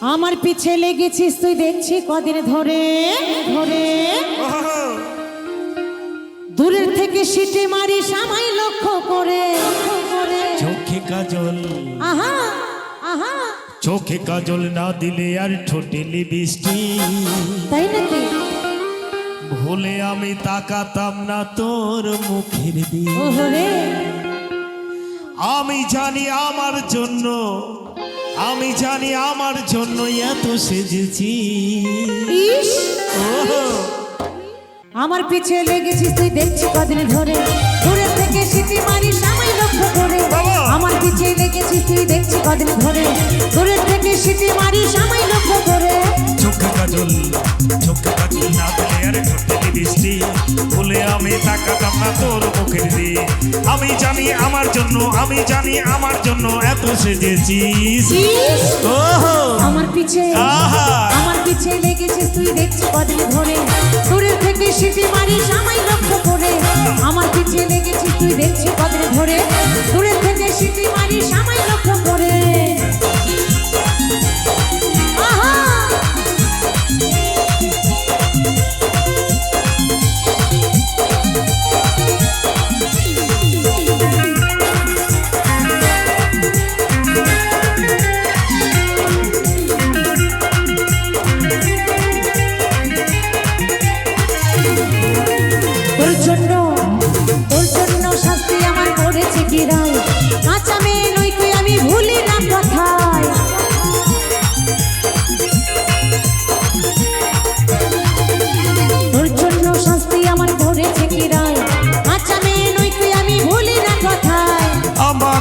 আমার পিছে লেগেছিস তুই দেখছি কদিন ধরে ধরে। দূরের থেকে সিটি মারি সামাই লক্ষ্য করে চোখে কাজল। আহা আহা। চোখে কাজল না দিলে আর ঠোঁটে বৃষ্টি। তাই নাকি? ভুলে আমি তাকাতাম না তোর মুখের দিকে। আমি জানি আমার জন্য আমি জানি আমার জন্য এত সেজেছি। আমার পিছে লেগেছিস তুই দেখছি কদিন ধরে। দূরের থেকে সিটি মারি সামাই লক্ষ্য করে। আমার পিছে লেগেছিস তুই দেখছি কদিন ধরে। দূরের থেকে সিটি মারি সামাই লক্ষ্য করে। চোখে কাজল চোখে কাজল না দিলে আর বৃষ্টি ভুলে আমি তাকাতাম না তোর মুখের দিকে। আমি জানি আমার জন্য আমি জানি আমার জন্য এত সেজেছিস আমার পিছে আমার পিছে লেগেছিস তুই দেখছি কদিন ধরে। দূরের থেকে সিটি মারি সামাই লক্ষ্য করে। আমার পিছে লেগেছিস তুই দেখছি কদিন ধরে। দূরের থেকে সিটি মারি সামাই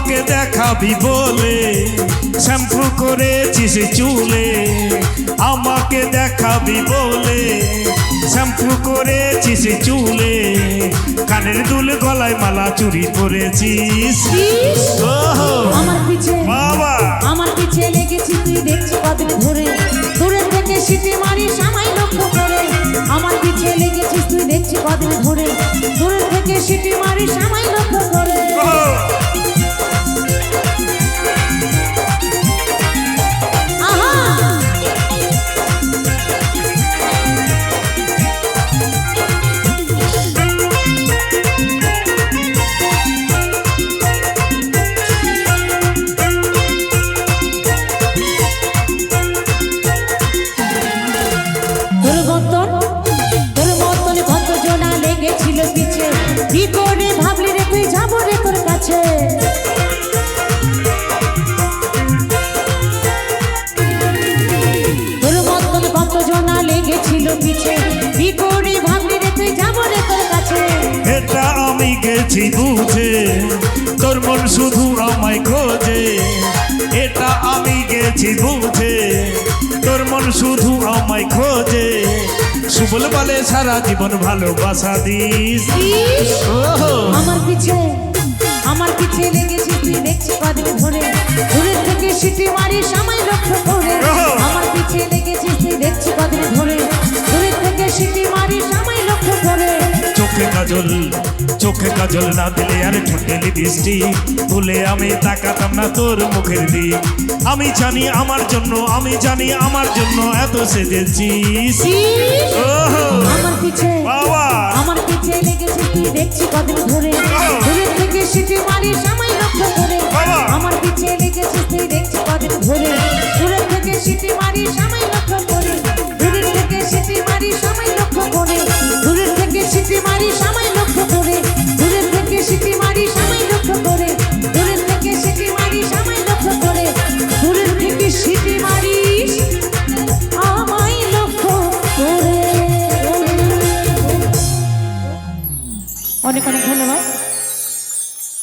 আমাকে দেখাবি বলে শ্যাম্পু করেছিস চুলে। আমাকে দেখাবি বলে শ্যাম্পু করেছিস চুলে। কানের দুল গলায় মালা চুরি করেছিস। আমার পিছে। বাবা। আমার পিছে লেগেছি তুই দেখছি কদিন ধরে। দূরের থেকে সিটি মারি সামাই লক্ষ্য করে। আমার পিছে লেগেছিস তুই দেখছি কদিন ধরে। দূরের থেকে সিটি মারি সামাই লক্ষ্য করে। রে তোর মতন কত জনা লেগেছিল পিছে? কি করে ভাবলি রে তুই? যাব রে তোর কাছে। এটা আমি গেছি বুঝে তোর মন শুধু আমায় খোঁজে। এটা আমি গেছি বুঝে তোর মন শুধু আমায় খোঁজে। সুবল বলে সারা জীবন ভালোবাসা দিস। আমার পিছে? আমার পিছে লেগেছি তুই দেখছি কদিন ধরে। দূরের থেকে সিটি মারি সময় লক্ষ্য করে আমার পিছে লেগেছিস তুই দেখছি কদিন ধরে। দূরের থেকে সিটি মারি সময় লক্ষ্য করে চোখে কাজল চোখে কাজল না দিলে আর ঠোঁটে বৃষ্টি। ভুলে আমি তাকাতাম না তোর মুখের দিক। আমি জানি আমার জন্য আমি জানি আমার জন্য এত সেজেছিস আমার পিছে বাবা। আমার পিছে লেগেছি তুই দেখছি কদিন ধরে? দূরের থেকে সিটি মারি সময় লক্ষ্য করে! আমার পিছিয়ে লেগেছিস তুই দেখছি কদিন ধরে? দূরের থেকে সিটি অনেক অনেক ধন্যবাদ।